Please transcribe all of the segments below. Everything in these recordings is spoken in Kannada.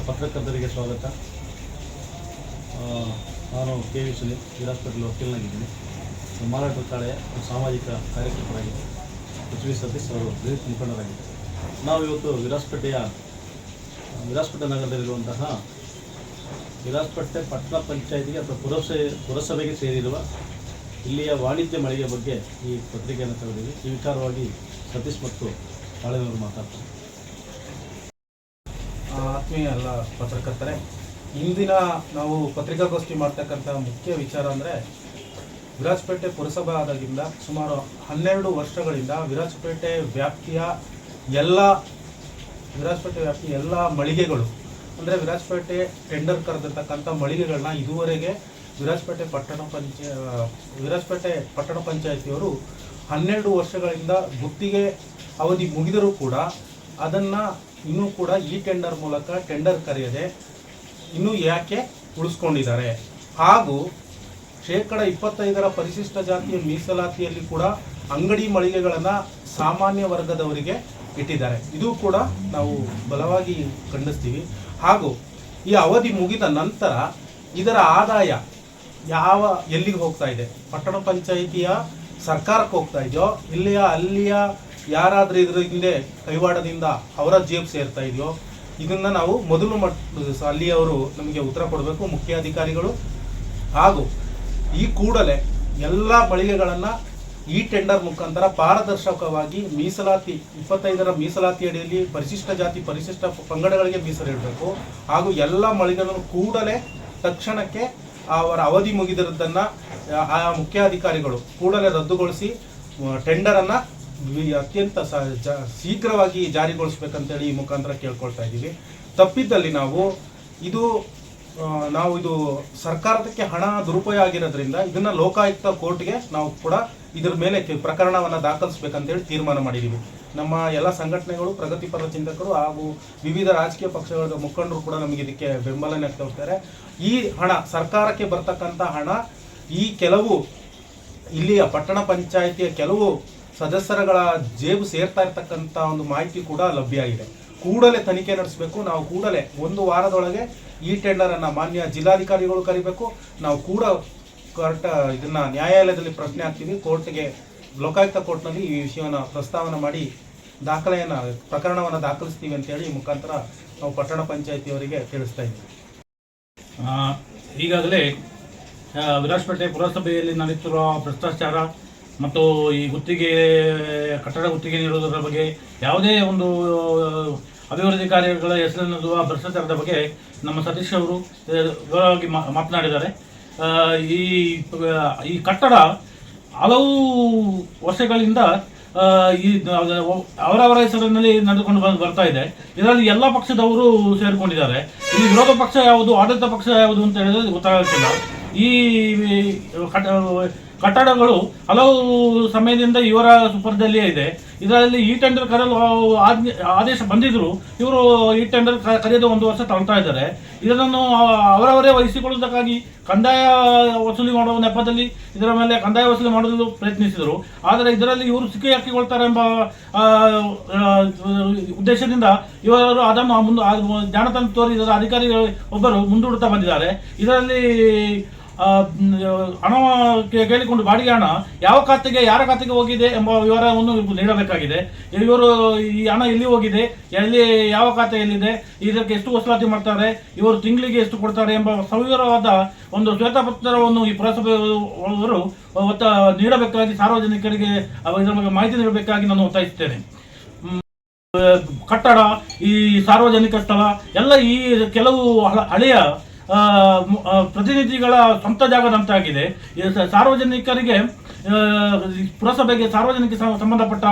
ಪತ್ರಕರ್ತರಿಗೆ ಸ್ವಾಗತ. ನಾನು ಕೆ ವಿ ಸುನೀಲ್ ಹಾಸ್ಪಿಟಲ್ ವಕೀಲನಾಗಿದ್ದೀನಿ. ಮಾರಾಟ ತಾಳೆಯ ಸಾಮಾಜಿಕ ಕಾರ್ಯಕರ್ತರಾಗಿದ್ದೆ ಎಚ್ ವಿ ಸತೀಶ್ ಅವರು ದಲಿತ ಮುಖಂಡರಾಗಿದ್ದಾರೆ ನಾವು ಇವತ್ತು ವಿರಾಸ್ಪೇಟೆಯ ವಿರಾಸ್ಪೇಟೆ ನಗರದಲ್ಲಿರುವಂತಹ ವಿರಾಸ್ಪೇಟೆ ಪಟ್ಟಣ ಪಂಚಾಯಿತಿಗೆ ಅಥವಾ ಪುರಸಭೆ ಪುರಸಭೆಗೆ ಸೇರಿರುವ ಇಲ್ಲಿಯ ವಾಣಿಜ್ಯ ಮಳಿಗೆ ಬಗ್ಗೆ ಈ ಪತ್ರಿಕೆಯನ್ನು ತೆಗೆದಿವಿ ಈ ವಿಚಾರವಾಗಿ ಸತೀಶ್ ಮತ್ತು ತಾಳೆಯವರು ಮಾತಾಡ್ತಾರೆ. ಆತ್ಮೀಯ ಎಲ್ಲ ಪತ್ರಕರ್ತರೆ ಇಂದಿನ ನಾವು ಪತ್ರಿಕಾಗೋಷ್ಠಿ ಮಾಡ್ತಕ್ಕಂಥ ಮುಖ್ಯ ವಿಚಾರ ಅಂದರೆ, ವಿರಾಜಪೇಟೆ ಪುರಸಭೆ ಆದಾಗಿಂದ ಸುಮಾರು ಹನ್ನೆರಡು ವರ್ಷಗಳಿಂದ ವಿರಾಜಪೇಟೆ ವ್ಯಾಪ್ತಿಯ ಎಲ್ಲ, ವಿರಾಜಪೇಟೆ ವ್ಯಾಪ್ತಿಯ ಎಲ್ಲ ಮಳಿಗೆಗಳು, ಅಂದರೆ ವಿರಾಜಪೇಟೆ ಟೆಂಡರ್ ಕರೆದಿರ್ತಕ್ಕಂಥ ಮಳಿಗೆಗಳನ್ನ ಇದುವರೆಗೆ ವಿರಾಜಪೇಟೆ ಪಟ್ಟಣ ಪಂಚ, ವಿರಾಜಪೇಟೆ ಪಟ್ಟಣ ಪಂಚಾಯತಿಯವರು ಹನ್ನೆರಡು ವರ್ಷಗಳಿಂದ ಗುತ್ತಿಗೆ ಅವಧಿ ಮುಗಿದರೂ ಕೂಡ ಅದನ್ನು ಇನ್ನೂ ಕೂಡ ಈ ಟೆಂಡರ್ ಮೂಲಕ ಟೆಂಡರ್ ಕರೆಯದೆ ಇನ್ನೂ ಯಾಕೆ ಉಳಿಸ್ಕೊಂಡಿದ್ದಾರೆ? ಹಾಗೂ ಶೇಕಡ ಇಪ್ಪತ್ತೈದರ ಪರಿಶಿಷ್ಟ ಜಾತಿಯ ಮೀಸಲಾತಿಯಲ್ಲಿ ಕೂಡ ಅಂಗಡಿ ಮಳಿಗೆಗಳನ್ನು ಸಾಮಾನ್ಯ ವರ್ಗದವರಿಗೆ ಇಟ್ಟಿದ್ದಾರೆ. ಇದು ಕೂಡ ನಾವು ಬಲವಾಗಿ ಖಂಡಿಸ್ತೀವಿ. ಹಾಗೂ ಈ ಅವಧಿ ಮುಗಿದ ನಂತರ ಇದರ ಆದಾಯ ಯಾವ ಎಲ್ಲಿಗೆ ಹೋಗ್ತಾ ಇದೆ? ಪಟ್ಟಣ ಪಂಚಾಯಿತಿಯ ಸರ್ಕಾರಕ್ಕೆ ಹೋಗ್ತಾ ಇದೆಯೋ, ಇಲ್ಲಿಯ ಅಲ್ಲಿಯ ಯಾರಾದ್ರೂ ಇದ್ರ ಹಿಂದೆ ಕೈವಾಡದಿಂದ ಅವರ ಜೇಬ್ ಸೇರ್ತಾ ಇದೆಯೋ, ಇದನ್ನ ನಾವು ಮೊದಲು ಮಟ್ ಅಲ್ಲಿಯವರು ನಮಗೆ ಉತ್ತರ ಕೊಡಬೇಕು, ಮುಖ್ಯಾಧಿಕಾರಿಗಳು. ಹಾಗೂ ಈ ಕೂಡಲೇ ಎಲ್ಲ ಮಳಿಗೆಗಳನ್ನ ಈ ಟೆಂಡರ್ ಮುಖಾಂತರ ಪಾರದರ್ಶಕವಾಗಿ ಮೀಸಲಾತಿ, ಇಪ್ಪತ್ತೈದರ ಮೀಸಲಾತಿ ಅಡಿಯಲ್ಲಿ ಪರಿಶಿಷ್ಟ ಜಾತಿ, ಪರಿಶಿಷ್ಟ ಪಂಗಡಗಳಿಗೆ ಮೀಸಲಿಡಬೇಕು ಹಾಗೂ ಎಲ್ಲ ಮಳಿಗೆಗಳನ್ನು ಕೂಡಲೇ ತಕ್ಷಣಕ್ಕೆ ಅವರ ಅವಧಿ ಮುಗಿದಿರೋದನ್ನ ಆ ಮುಖ್ಯಾಧಿಕಾರಿಗಳು ಕೂಡಲೇ ರದ್ದುಗೊಳಿಸಿ ಟೆಂಡರ್ ಅನ್ನ ವಿ- ಅತ್ಯಂತ ಶೀಘ್ರವಾಗಿ ಜಾರಿಗೊಳಿಸ್ಬೇಕಂತೇಳಿ ಈ ಮುಖಾಂತರ ಕೇಳ್ಕೊಳ್ತಾ ಇದ್ದೀವಿ. ತಪ್ಪಿದ್ದಲ್ಲಿ ನಾವು ಇದು ನಾವು ಇದು ಸರ್ಕಾರಕ್ಕೆ ಹಣ ದುರುಪಯೋಗ ಆಗಿರೋದ್ರಿಂದ ಇದನ್ನ ಲೋಕಾಯುಕ್ತ ಕೋರ್ಟ್ಗೆ ನಾವು ಕೂಡ ಇದ್ರ ಮೇಲೆ ಪ್ರಕರಣವನ್ನ ದಾಖಲಿಸ್ಬೇಕಂತೇಳಿ ತೀರ್ಮಾನ ಮಾಡಿದ್ದೀವಿ ನಮ್ಮ ಎಲ್ಲ ಸಂಘಟನೆಗಳು ಪ್ರಗತಿಪರ ಚಿಂತಕರು ಹಾಗೂ ವಿವಿಧ ರಾಜಕೀಯ ಪಕ್ಷಗಳ ಮುಖಂಡರು ಕೂಡ ನಮಗೆ ಇದಕ್ಕೆ ಬೆಂಬಲನೆ ತೋರ್ತಾರೆ ಈ ಹಣ, ಸರ್ಕಾರಕ್ಕೆ ಬರ್ತಕ್ಕಂಥ ಹಣ ಈ ಕೆಲವು ಇಲ್ಲಿಯ ಪಟ್ಟಣ ಪಂಚಾಯಿತಿಯ ಕೆಲವು ಸದಸ್ಯರುಗಳ ಜೇಬು ಸೇರ್ತಾ ಇರತಕ್ಕಂಥ ಒಂದು ಮಾಹಿತಿ ಕೂಡ ಲಭ್ಯ ಆಗಿದೆ. ಕೂಡಲೇ ತನಿಖೆ ನಡೆಸಬೇಕು. ನಾವು ಕೂಡಲೇ ಒಂದು ವಾರದೊಳಗೆ ಈ ಟೆಂಡರ್ ಅನ್ನ ಮಾನ್ಯ ಜಿಲ್ಲಾಧಿಕಾರಿಗಳು ಕರಿಬೇಕು. ನಾವು ಕೂಡ ಕರೆಕ್ಟ್ ಇದನ್ನು ನ್ಯಾಯಾಲಯದಲ್ಲಿ ಪ್ರಶ್ನೆ ಹಾಕ್ತೀವಿ. ಕೋರ್ಟ್ಗೆ, ಲೋಕಾಯುಕ್ತ ಕೋರ್ಟ್ನಲ್ಲಿ ಈ ವಿಷಯವನ್ನು ಪ್ರಸ್ತಾವನೆ ಮಾಡಿ ದಾಖಲೆಯನ್ನು, ಪ್ರಕರಣವನ್ನು ದಾಖಲಿಸ್ತೀವಿ ಅಂತೇಳಿ ಮುಖಾಂತರ ನಾವು ಪಟ್ಟಣ ಪಂಚಾಯಿತಿಯವರಿಗೆ ತಿಳಿಸ್ತಾ ಇದ್ದೀವಿ. ಈಗಾಗಲೇ ವಿರಾಜಪೇಟೆ ಪುರಸಭೆಯಲ್ಲಿ ನಡೆಯುತ್ತಿರುವ ಭ್ರಷ್ಟಾಚಾರ ಮತ್ತು ಈ ಗುತ್ತಿಗೆ, ಕಟ್ಟಡ ಗುತ್ತಿಗೆ ನೀಡುವುದರ ಬಗ್ಗೆ ಯಾವುದೇ ಒಂದು ಅಭಿವೃದ್ಧಿ ಕಾರ್ಯಗಳ ಹೆಸರನ್ನು ಭ್ರಷ್ಟಾಚಾರದ ಬಗ್ಗೆ ನಮ್ಮ ಸತೀಶ್ ಅವರು ವಿವರವಾಗಿ ಮಾತನಾಡಿದ್ದಾರೆ. ಈ ಈ ಕಟ್ಟಡ ಹಲವು ವರ್ಷಗಳಿಂದ ಈ ಅವರವರ ಹೆಸರಿನಲ್ಲಿ ನಡೆದುಕೊಂಡು ಬಂದು ಬರ್ತಾ ಇದೆ. ಇದರಲ್ಲಿ ಎಲ್ಲ ಪಕ್ಷದವರು ಸೇರಿಕೊಂಡಿದ್ದಾರೆ. ಇಲ್ಲಿ ವಿರೋಧ ಪಕ್ಷ ಯಾವುದು, ಆಡಳಿತ ಪಕ್ಷ ಯಾವುದು ಅಂತ ಹೇಳಿದ್ರೆ ಗೊತ್ತಾಗುತ್ತಿಲ್ಲ ಈ ಕಟ್ಟಡಗಳು ಹಲವು ಸಮಯದಿಂದ ಇವರ ಸುಪರ್ದಲ್ಲಿಯೇ ಇದೆ. ಇದರಲ್ಲಿ ಈ ಟೆಂಡರ್ ಕರೆಯಲು ಆದೇಶ ಬಂದಿದ್ರು ಇವರು ಈ ಟೆಂಡರ್ ಕ- ಕರೆಯದೆ ಒಂದು ವರ್ಷ ತಗೊಳ್ತಾ ಇದ್ದಾರೆ. ಇದನ್ನು ಅವರವರೇ ವಹಿಸಿಕೊಳ್ಳುವುದಕ್ಕಾಗಿ ಕಂದಾಯ ವಸೂಲಿ ಮಾಡುವ ನೆಪದಲ್ಲಿ ಇದರ ಮೇಲೆ ಕಂದಾಯ ವಸೂಲಿ ಮಾಡಲು ಪ್ರಯತ್ನಿಸಿದರು. ಆದರೆ ಇದರಲ್ಲಿ ಇವರು ಸಿಕ್ಕಿ ಹಾಕಿಕೊಳ್ತಾರೆ ಎಂಬ ಉದ್ದೇಶದಿಂದ ಇವರು ಅದನ್ನು ಮುಂದೆ ಜಾಣತನ ತೋರಿದ ಇದರ ಅಧಿಕಾರಿ ಒಬ್ಬರು ಮುಂದೂಡುತ್ತಾ ಬಂದಿದ್ದಾರೆ. ಇದರಲ್ಲಿ ಹಣ ಕೇಳಿಕೊಂಡು ಬಾಡಿಗೆ ಹಣ ಯಾವ ಖಾತೆಗೆ, ಯಾರ ಖಾತೆಗೆ ಹೋಗಿದೆ ಎಂಬ ವಿವರವನ್ನು ನೀಡಬೇಕಾಗಿದೆ. ಇವರು ಈ ಹಣ ಎಲ್ಲಿ ಹೋಗಿದೆ, ಎಲ್ಲಿ, ಯಾವ ಖಾತೆಯಲ್ಲಿದೆ ಇದಕ್ಕೆ ಎಷ್ಟು ವಸೂಲಾತಿ ಮಾಡ್ತಾರೆ, ಇವರು ತಿಂಗಳಿಗೆ ಎಷ್ಟು ಕೊಡ್ತಾರೆ ಎಂಬ ಸವಿವರವಾದ ಒಂದು ಶ್ವೇತಪತ್ರವನ್ನು ಈ ಪುರಸಭೆ ಅವರು ಒತ್ತ ನೀಡಬೇಕಾಗಿ, ಸಾರ್ವಜನಿಕರಿಗೆ ಇದರ ಬಗ್ಗೆ ಮಾಹಿತಿ ನೀಡಬೇಕಾಗಿ ನಾನು ಒತ್ತಾಯಿಸುತ್ತೇನೆ. ಕಟ್ಟಡ, ಈ ಸಾರ್ವಜನಿಕ ಸ್ಥಳ, ಎಲ್ಲ ಈ ಕೆಲವು ಹಳ- ಹಳೆಯ ಪ್ರತಿನಿಧಿಗಳ ಸ್ವಂತ ಜಾಗದಂತಾಗಿದೆ ಸಾರ್ವಜನಿಕರಿಗೆ ಪುರಸಭೆಗೆ ಸಾರ್ವಜನಿಕ ಸಂಬಂಧಪಟ್ಟ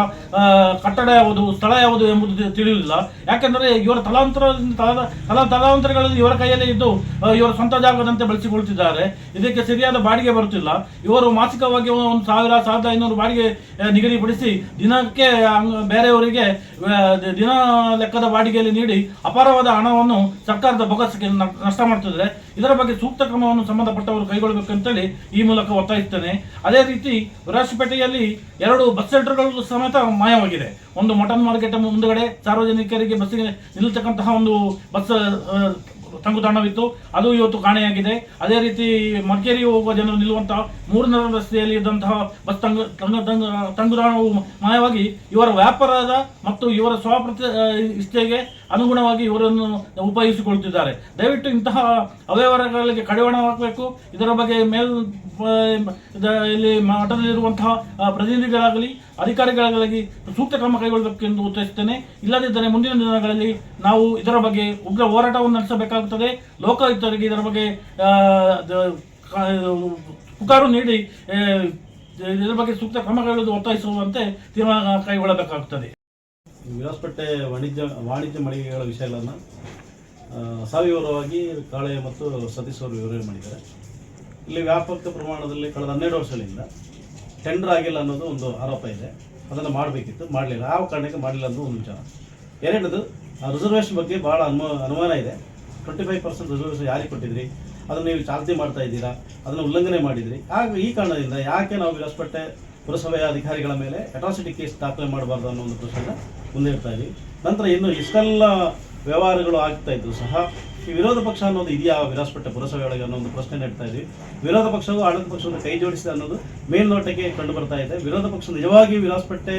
ಕಟ್ಟಡ ಯಾವುದು, ಸ್ಥಳ ಯಾವುದು ಎಂಬುದು ತಿಳಿಯುವುದಿಲ್ಲ ಯಾಕೆಂದರೆ ಇವರ ತಲಾಂತರದಿಂದ ತಲ ತಲಾ, ತಲಾಂತರಗಳಲ್ಲಿ ಇವರ ಕೈಯಲ್ಲೇ ಇದ್ದು ಇವರ ಸ್ವಂತ ಜಾಗದಂತೆ ಬಳಸಿಕೊಳ್ತಿದ್ದಾರೆ. ಇದಕ್ಕೆ ಸರಿಯಾದ ಬಾಡಿಗೆ ಬರುತ್ತಿಲ್ಲ. ಇವರು ಮಾಸಿಕವಾಗಿ ಒಂದು ಸಾವಿರ, ಸಾವಿರದ ಐನೂರು ಬಾಡಿಗೆ ನಿಗದಿಪಡಿಸಿ ದಿನಕ್ಕೆ ಬೇರೆಯವರಿಗೆ ದಿನ ಲೆಕ್ಕದ ಬಾಡಿಗೆಯಲ್ಲಿ ನೀಡಿ ಅಪಾರವಾದ ಹಣವನ್ನು ಸರ್ಕಾರದ ಬೊಗಸಕ್ಕೆ ನಷ್ಟ ಮಾಡ್ತಿದೆ. ಇದರ ಬಗ್ಗೆ ಸೂಕ್ತ ಕ್ರಮವನ್ನು ಸಂಬಂಧಪಟ್ಟವರು ಕೈಗೊಳ್ಳಬೇಕಂತೇಳಿ ಈ ಮೂಲಕ ಒತ್ತಾಯಿಸ್ತೇನೆ ಅದೇ ರೀತಿ ವಿರಾಜಪೇಟೆಯಲ್ಲಿ ಎರಡು ಬಸ್ ಸೆಂಟರ್ಗಳು ಸಮೇತ ಮಾಯವಾಗಿದೆ. ಒಂದು ಮಟನ್ ಮಾರ್ಕೆಟ್ ಮುಂದುಗಡೆ ಸಾರ್ವಜನಿಕರಿಗೆ ಬಸ್ಸಿಗೆ ನಿಲ್ಲತಕ್ಕಂತಹ ಒಂದು ಬಸ್ ತಂಗುದಾಣವಿತ್ತು. ಅದು ಇವತ್ತು ಕಾಣೆಯಾಗಿದೆ. ಅದೇ ರೀತಿ ಮಡಿಕೇರಿ ಹೋಗುವ ಜನರು ನಿಲ್ಲುವಂತಹ ಮೂರನೇ ರಸ್ತೆಯಲ್ಲಿ ಇದ್ದಂತಹ ಬಸ್ ತಂಗು ತಂಗು ತಂಗು, ತಂಗುದಾಣವು ಮಾಯವಾಗಿ ಇವರ ವ್ಯಾಪಾರದ ಮತ್ತು ಇವರ ಸ್ವಪ್ರತಿ ಇಷ್ಟೆಗೆ ಅನುಗುಣವಾಗಿ ಇವರನ್ನು ಉಪಯೋಗಿಸಿಕೊಳ್ತಿದ್ದಾರೆ. ದಯವಿಟ್ಟು ಇಂತಹ ಅವ್ಯವಹಾರಗಳಿಗೆ ಕಡಿವಾಣ ಹಾಕಬೇಕು ಇದರ ಬಗ್ಗೆ ಮೇಲ್ ಇಲ್ಲಿ ಮಠದಲ್ಲಿರುವಂತಹ ಪ್ರತಿನಿಧಿಗಳಾಗಲಿ, ಅಧಿಕಾರಿಗಳಾಗಲಿ ಸೂಕ್ತ ಕ್ರಮ ಕೈಗೊಳ್ಳಬೇಕು ಎಂದು ಒತ್ತಾಯಿಸುತ್ತೇನೆ ಇಲ್ಲದಿದ್ದರೆ ಮುಂದಿನ ದಿನಗಳಲ್ಲಿ ನಾವು ಇದರ ಬಗ್ಗೆ ಉಗ್ರ ಹೋರಾಟವನ್ನು ನಡೆಸಬೇಕಾಗುತ್ತದೆ. ಲೋಕಾಯುಕ್ತರಿಗೆ ಇದರ ಬಗ್ಗೆ ಪುಕಾರು ನೀಡಿ ಇದರ ಬಗ್ಗೆ ಸೂಕ್ತ ಕ್ರಮ ಕೈಗೊಳ್ಳಲು ಒತ್ತಾಯಿಸುವಂತೆ ತೀರ್ಮಾನ ಕೈಗೊಳ್ಳಬೇಕಾಗುತ್ತದೆ. ಈ ವಿರಾಜಪೇಟೆ ವಾಣಿಜ್ಯ ವಾಣಿಜ್ಯ ಮಳಿಗೆಗಳ ವಿಷಯಗಳನ್ನು ಸವಿವರವಾಗಿ ಕಾಳೆ ಮತ್ತು ಸತೀಶ್ ಅವರು ವಿವರಣೆ ಮಾಡಿದ್ದಾರೆ. ಇಲ್ಲಿ ವ್ಯಾಪಕ ಪ್ರಮಾಣದಲ್ಲಿ ಕಳೆದ ಹನ್ನೆರಡು ವರ್ಷಗಳಿಂದ ಟೆಂಡರ್ ಆಗಿಲ್ಲ ಅನ್ನೋದು ಒಂದು ಆರೋಪ ಇದೆ. ಅದನ್ನು ಮಾಡಬೇಕಿತ್ತು, ಮಾಡಲಿಲ್ಲ. ಯಾವ ಕಾರಣಕ್ಕೆ ಮಾಡಲಿಲ್ಲ ಅನ್ನೋದು ಒಂದು ವಿಚಾರ. ಎರಡನೇದು ರಿಸರ್ವೇಷನ್ ಬಗ್ಗೆ ಭಾಳ ಅನುಮ, ಅನುಮಾನ ಇದೆ. ಟ್ವೆಂಟಿ ಫೈವ್ ಪರ್ಸೆಂಟ್ ರಿಸರ್ವೇಷನ್ ಯಾರಿಗೆ ಕೊಟ್ಟಿದ್ರಿ? ಅದನ್ನು ನೀವು ಚಾಲ್ತಿ ಮಾಡ್ತಾ ಇದ್ದೀರಾ? ಅದನ್ನು ಉಲ್ಲಂಘನೆ ಮಾಡಿದ್ರಿ? ಆಗ ಈ ಕಾರಣದಿಂದ ಯಾಕೆ ನಾವು ವಿರಾಜಪೇಟೆ ಪುರಸಭೆಯ ಅಧಿಕಾರಿಗಳ ಮೇಲೆ ಅಟ್ರಾಸಿಟಿ ಕೇಸ್ ದಾಖಲೆ ಮಾಡಬಾರ್ದು ಅನ್ನೋ ಒಂದು ಪ್ರಶ್ನೆ ಮುಂದೆ ಇಡ್ತಾ ಇದ್ದೀವಿ ನಂತರ ಇನ್ನು ಇಷ್ಟೆಲ್ಲ ವ್ಯವಹಾರಗಳು ಆಗ್ತಾ ಇದ್ದು ಸಹ ಈ ವಿರೋಧ ಪಕ್ಷ ಅನ್ನೋದು ಇದೆಯಾ? ವಿರಾಜಪೇಟೆ ಪುರಸಭೆ ಒಳಗೆ ಅನ್ನೋ ಒಂದು ಪ್ರಶ್ನೆ ನೆಡ್ತಾ ಇದ್ವಿ ವಿರೋಧ ಪಕ್ಷವು ಆಡಳಿತ ಪಕ್ಷವನ್ನು ಕೈ ಜೋಡಿಸಿದೆ ಅನ್ನೋದು ಮೇಲ್ನೋಟಕ್ಕೆ ಕಂಡು ಬರ್ತಾ ಇದೆ. ವಿರೋಧ ಪಕ್ಷ ನಿಜವಾಗಿ ವಿರಾಸಪೇಟೆ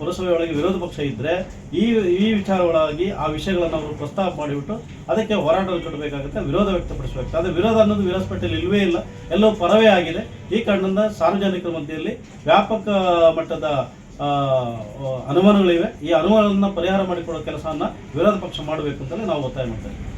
ಪುರಸಭೆ ಒಳಗೆ ವಿರೋಧ ಪಕ್ಷ ಇದ್ದರೆ ಈ ಈ ವಿಚಾರಗಳಾಗಿ ಆ ವಿಷಯಗಳನ್ನು ಅವರು ಪ್ರಸ್ತಾಪ ಮಾಡಿಬಿಟ್ಟು ಅದಕ್ಕೆ ಹೋರಾಟ ಕಟ್ಟಬೇಕಾಗುತ್ತೆ, ವಿರೋಧ ವ್ಯಕ್ತಪಡಿಸಬೇಕು ಆದರೆ ವಿರೋಧ ಅನ್ನೋದು ವಿರಾಸಪೇಟೆಯಲ್ಲಿ ಇಲ್ಲವೇ ಇಲ್ಲ. ಎಲ್ಲೋ ಪರವೇ ಆಗಿದೆ. ಈ ಕಾರಣದಿಂದ ಸಾರ್ವಜನಿಕರ ಮಧ್ಯೆಯಲ್ಲಿ ವ್ಯಾಪಕ ಮಟ್ಟದ ಅನುಮಾನಗಳಿವೆ. ಈ ಅನುಮಾನವನ್ನು ಪರಿಹಾರ ಮಾಡಿಕೊಡೋ ಕೆಲಸವನ್ನು ವಿರೋಧ ಪಕ್ಷ ಮಾಡಬೇಕು ಅಂತಲೇ ನಾವು ಒತ್ತಾಯ ಮಾಡ್ತಾ ಇದ್ದೀವಿ.